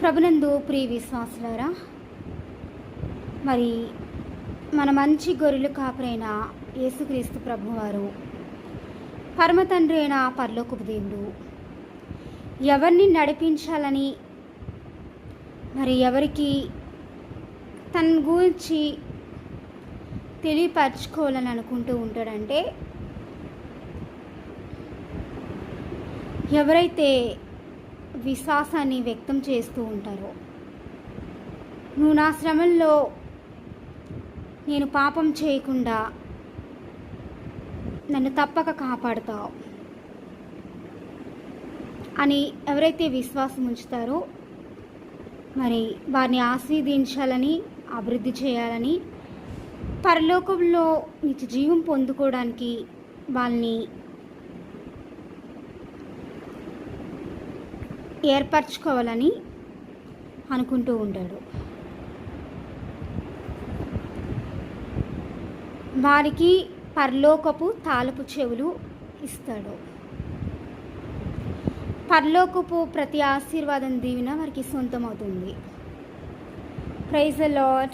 ప్రభునందు ప్రియ విశ్వాసులారా మరి మన మంచి గొర్రెలు కాపురైన యేసుక్రీస్తు ప్రభువారు పరమతండ్రి అయిన పర్లోకపు దేవుడు ఎవరిని నడిపించాలని మరి ఎవరికి తన గురించి తెలియపరచుకోవాలని అనుకుంటూ ఉంటాడంటే ఎవరైతే విశ్వాసాన్ని వ్యక్తం చేస్తూ ఉంటారో. నువ్వు నా శ్రమంలో నేను పాపం చేయకుండా నన్ను తప్పక కాపాడుతావు అని ఎవరైతే విశ్వాసం ఉంచుతారో మరి వారిని ఆస్వాదించాలని అభివృద్ధి చేయాలని పరలోకంలో నిత్య జీవం పొందుకోవడానికి వాళ్ళని ఏర్పరచుకోవాలని అనుకుంటూ ఉంటాడు. వారికి పరలోకపు తాలపు చెవులు ఇస్తాడు. పరలోకపు ప్రతి ఆశీర్వాదం దీవెన వారికి సొంతమవుతుంది. Praise lord